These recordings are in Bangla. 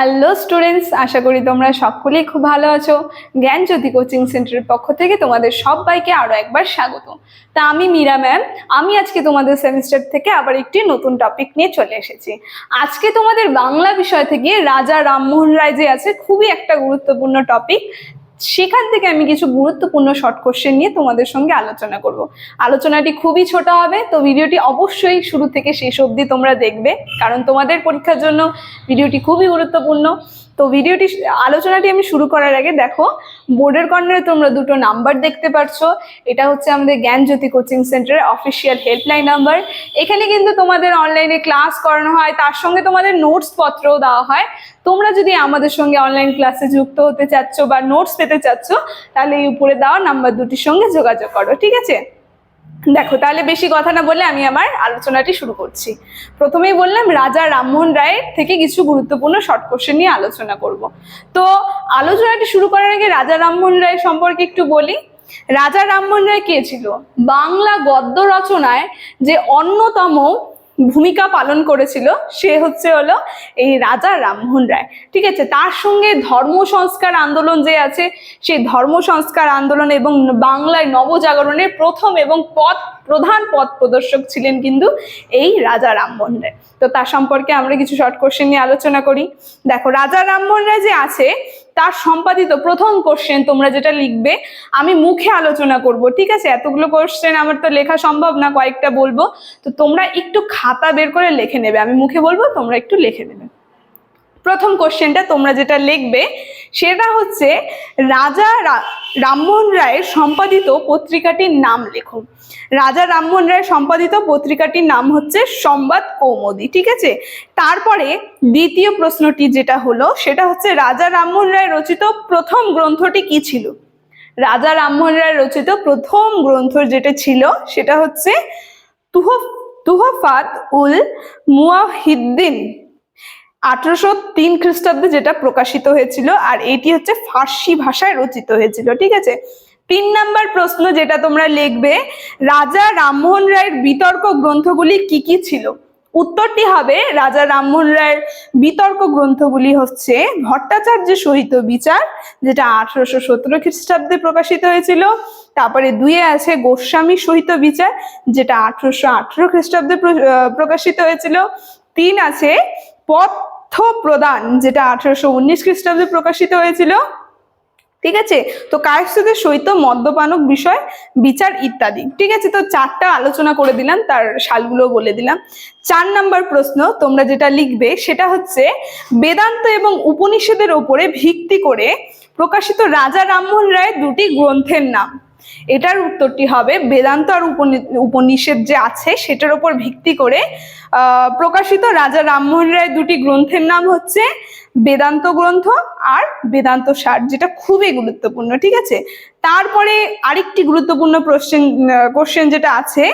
হ্যালো স্টুডেন্টস আশা করি তোমরা সকলেই খুব ভালো আছো। জ্ঞানজ্যোতি কোচিং সেন্টারের পক্ষ থেকে তোমাদের সবাইকে আরও একবার স্বাগত। তা আমি মীরা ম্যাম। আমি আজকে তোমাদের সেমিস্টার থেকে আবার একটি নতুন টপিক নিয়ে চলে এসেছি। আজকে তোমাদের বাংলা বিষয় থেকে রাজা রামমোহন রায় যে আছে, খুবই একটা গুরুত্বপূর্ণ টপিক সেখান থেকে আমি কিছু গুরুত্বপূর্ণ শর্ট কোশ্চেন নিয়ে তোমাদের সঙ্গে আলোচনা করব। আলোচনাটি খুবই ছোট হবে, তো ভিডিওটি অবশ্যই শুরু থেকে শেষ অবধি তোমরা দেখবে, কারণ তোমাদের পরীক্ষার জন্য ভিডিওটি খুবই গুরুত্বপূর্ণ। তো ভিডিওটি আলোচনাটি আমি শুরু করার আগে দেখো, বোর্ডের কর্নারে তোমরা দুটো নাম্বার দেখতে পাচ্ছ এটা হচ্ছে আমাদের জ্ঞানজ্যোতি কোচিং সেন্টারের অফিসিয়াল হেল্পলাইন নাম্বার এখানে কিন্তু তোমাদের অনলাইনে ক্লাস করানো হয়, তার সঙ্গে তোমাদের নোটস পত্রও দেওয়া হয়। তোমরা যদি আমাদের সঙ্গে অনলাইন ক্লাসে যুক্ত হতে চাচ্ছ বা নোটস পেতে চাচ্ছ, তাহলে এই উপরে দেওয়া নাম্বার দুটির সঙ্গে যোগাযোগ করো, ঠিক আছে? দেখো, তাহলে বেশি কথা না বলে আমি আমার আলোচনাটি শুরু করছি। প্রথমেই বললাম, রাজা রামমোহন রায়ের থেকে কিছু গুরুত্বপূর্ণ শর্ট কোশ্চেন নিয়ে আলোচনা করব। তো আলোচনাটি শুরু করার আগে রাজা রামমোহন রায় সম্পর্কে একটু বলি। রাজা রামমোহন রায় কে ছিল? বাংলা গদ্য রচনায় যে অন্যতম ভূমিকা পালন করেছিল, সে হচ্ছে হলো এই রাজা রামমোহন রায়। ঠিক আছে, তার সঙ্গে ধর্ম সংস্কার আন্দোলন যে আছে, সেই ধর্ম সংস্কার আন্দোলন এবং বাংলায় নবজাগরণের প্রথম এবং পথ, প্রধান পথ প্রদর্শক ছিলেন কিন্তু এই রাজা রামমোহন রায়। তো তার সম্পর্কে আমরা কিছু শর্ট কোশ্চেন নিয়ে আলোচনা করি। দেখো, রাজা রামমোহন রায় যে আছে তার সম্পাদিত প্রথম কোশ্চেন তোমরা যেটা লিখবে, আমি মুখে আলোচনা করব, ঠিক আছে? এতগুলো কোশ্চেন আমার তো লেখা সম্ভব না, কয়েকটা বলব। তো তোমরা একটু খাতা বের করে লিখে নেবে। আমি মুখে বলব, তোমরা একটু লিখে নেবে। প্রথম কোশ্চেনটা তোমরা যেটা লিখবে সেটা হচ্ছে রাজা রামমোহন রায়ের সম্পাদিত পত্রিকাটির নাম লেখো। রাজা রামমোহন রায় সম্পাদিত পত্রিকাটির নাম হচ্ছে সংবাদ কৌমুদী, ঠিক আছে? তারপরে দ্বিতীয় প্রশ্নটি যেটা হলো, সেটা হচ্ছে রাজা রামমোহন রায় রচিত প্রথম গ্রন্থটি কি ছিল? রাজা রামমোহন রায় রচিত প্রথম গ্রন্থ যেটা ছিল, সেটা হচ্ছে তুহফ, তুহফাত উল মুয়াহিদ্দিন আঠারোশো তিন খ্রিস্টাব্দে যেটা প্রকাশিত হয়েছিল, আর এটি হচ্ছে ফার্সি ভাষায় রচিত হয়েছিল, ঠিক আছে? তিন নাম্বার প্রশ্ন যেটা তোমরা লিখবে, রাজা রামমোহন রায়ের বিতর্ক গ্রন্থগুলি কি কি ছিল? উত্তরটি হবে, রাজা রামমোহন রায়ের বিতর্ক গ্রন্থগুলি হচ্ছে ভট্টাচার্য সহিত বিচার, যেটা আঠারোশো সতেরো খ্রিস্টাব্দে প্রকাশিত হয়েছিল, তারপরে দুয়ে আছে গোস্বামী সহিত বিচার, যেটা আঠারোশো আঠারো খ্রিস্টাব্দে প্র- প্রকাশিত হয়েছিল, তিন আছে পথ্য প্রদান যেটা আঠারোশো উনিশ খ্রিস্টাব্দে প্রকাশিত হয়েছিল। ঠিক আছে? তো কায়স্থদের সহিত মদ্যপানক বিষয়, বিচার ইত্যাদি। ঠিক আছে? তো চারটা আলোচনা করে দিলাম, তার সালগুলো বলে দিলাম। চার নাম্বার প্রশ্ন, তোমরা যেটা লিখবে, সেটা হচ্ছে, বেদান্ত এবং উপনিষদের ওপরে ভিত্তি করে প্রকাশিত রাজা রামমোহন রায়ের দুটি গ্রন্থের নাম। এটার উত্তরটি হবে বেদান্ত আর উপনি- উপনিষদ যে আছে সেটার উপর ভিত্তি করে প্রকাশিত রাজা রামমোহন রায় দুটি গ্রন্থের নাম হচ্ছে বেদান্ত গ্রন্থ আর বেদান্ত সার, যেটা খুবই গুরুত্বপূর্ণ, ঠিক আছে? তারপরে আরেকটি গুরুত্বপূর্ণ কোশ্চেন কোশ্চেন যেটা আছে,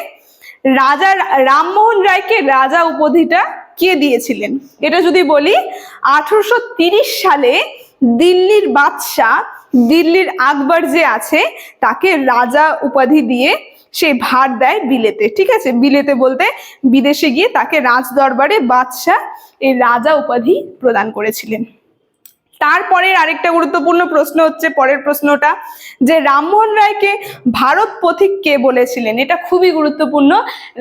রাজা রামমোহন রায়কে রাজা উপাধিটা কে দিয়েছিলেন? এটা যদি বলি, আঠারোশো সালে দিল্লির বাদশাহ দিল্লির আকবর যে আছে, তাকে রাজা উপাধি দিয়ে সে ভার দেয় বিলেতে, ঠিক আছে? বিলেতে বলতে বিদেশে গিয়ে তাকে রাজ দরবারে বাদশাহ এই রাজা উপাধি প্রদান করেছিলেন। তারপরের আরেকটা গুরুত্বপূর্ণ প্রশ্ন হচ্ছে পরের প্রশ্নটা, যে রামমোহন রায়কে ভারত পথিক কে বলেছিলেন? এটা খুবই গুরুত্বপূর্ণ।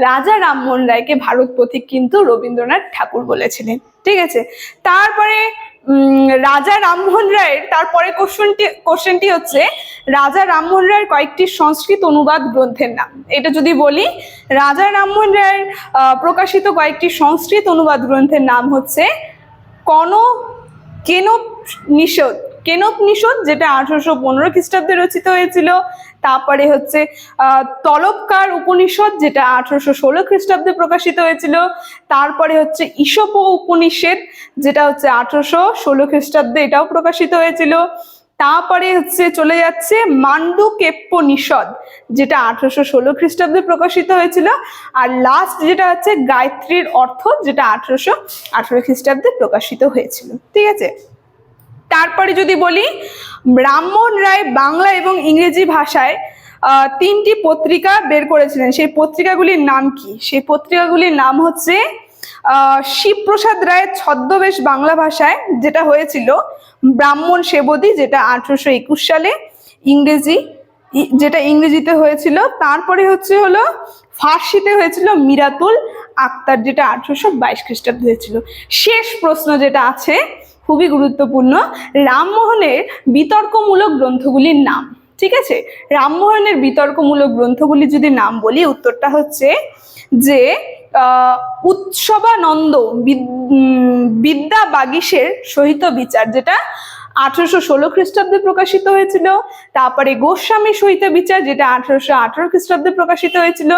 রাজা রামমোহন রায়কে ভারত পথিক কিন্তু রবীন্দ্রনাথ ঠাকুর বলেছিলেন। ঠিক আছে? তারপরে রাজা রামমোহন রায়ের তারপরে কোশ্চেনটি কোশ্চেনটি হচ্ছে, রাজা রামমোহন রায়ের কয়েকটি সংস্কৃত অনুবাদ গ্রন্থের নাম। এটা যদি বলি, রাজা রামমোহন রায়ের প্রকাশিত কয়েকটি সংস্কৃত অনুবাদ গ্রন্থের নাম হচ্ছে কন কেনোপনিষদ কেনোপনিষদ যেটা আঠারোশো পনেরো খ্রিস্টাব্দে রচিত হয়েছিল। তারপরে হচ্ছে তলবকার উপনিষদ, যেটা আঠারোশো ষোলো খ্রিস্টাব্দে প্রকাশিত হয়েছিল। তারপরে হচ্ছে ঈশপ উপনিষদ, যেটা হচ্ছে আঠারোশো ষোলো খ্রিস্টাব্দে এটাও প্রকাশিত হয়েছিল। তারপরে হচ্ছে চলে যাচ্ছে মান্ডু কেপ্পনিষদ যেটা আঠারোশো ষোলো খ্রিস্টাব্দে প্রকাশিত হয়েছিল। আর লাস্ট যেটা হচ্ছে, গায়ত্রীর অর্থ, যেটা আঠারোশো আঠারো খ্রিস্টাব্দে প্রকাশিত হয়েছিল। ঠিক আছে? তারপরে যদি বলি, ব্রাহ্মণ রায় বাংলা এবং ইংরেজি ভাষায় তিনটি পত্রিকা বের করেছিলেন। সেই পত্রিকাগুলির নাম কি? সেই পত্রিকাগুলির নাম হচ্ছে শিবপ্রসাদ রায়ের ছদ্মবেশ বাংলা ভাষায়, যেটা হয়েছিল ব্রাহ্মণ সেবদী যেটা আঠারোশো একুশ সালে ইংরেজি যেটা ইংরেজিতে হয়েছিল। তারপরে হচ্ছে হলো, ফার্সিতে হয়েছিল মিরাতুল আক্তার, যেটা আঠারোশো বাইশ খ্রিস্টাব্দে হয়েছিল। শেষ প্রশ্ন যেটা আছে খুবই গুরুত্বপূর্ণ, রামমোহনের বিতর্কমূলক গ্রন্থগুলির নাম। ঠিক আছে? রামমোহনের বিতর্কমূলক গ্রন্থগুলি যদি নাম বলি, উত্তরটা হচ্ছে যে উৎসবানন্দ বিদ- বিদ্যা বাগিসের সহিত বিচার, যেটা আঠারোশো ষোলো খ্রিস্টাব্দে প্রকাশিত হয়েছিল। তারপরে গোস্বামী সহিত বিচার, যেটা আঠারোশো আঠারো খ্রিস্টাব্দে প্রকাশিত হয়েছিল।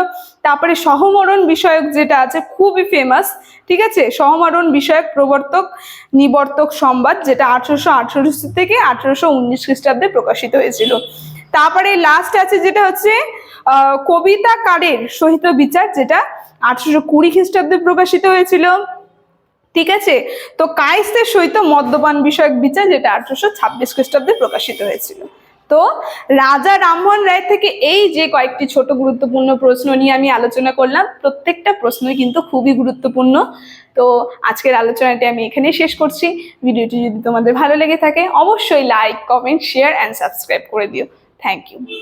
তারপরে সহমরণ বিষয়ক যেটা আছে, খুবই ফেমাস ঠিক আছে? সহমরণ বিষয়ক প্রবর্তক, নিবর্তক সংবাদ যেটা আঠারোশো আঠারো থেকে আঠারোশো উনিশ খ্রিস্টাব্দে প্রকাশিত হয়েছিল। তারপরে লাস্ট আছে যেটা হচ্ছে কবিতাকারের সহিত বিচার, যেটা আঠারোশো কুড়ি খ্রিস্টাব্দে প্রকাশিত হয়েছিল। ঠিক আছে? তো কায়েস্তের সহিত মদ্যপান বিষয়ক বিচার যেটা আঠারোশো ছাব্বিশ খ্রিস্টাব্দে প্রকাশিত হয়েছিল। তো রাজা রামমোহন রায় থেকে এই যে কয়েকটি ছোট গুরুত্বপূর্ণ প্রশ্ন নিয়ে আমি আলোচনা করলাম, প্রত্যেকটা প্রশ্নই কিন্তু খুবই গুরুত্বপূর্ণ। তো আজকের আলোচনাটি আমি এখানেই শেষ করছি। ভিডিওটি যদি তোমাদের ভালো লেগে থাকে, অবশ্যই like comment share and subscribe করে দিও। Thank you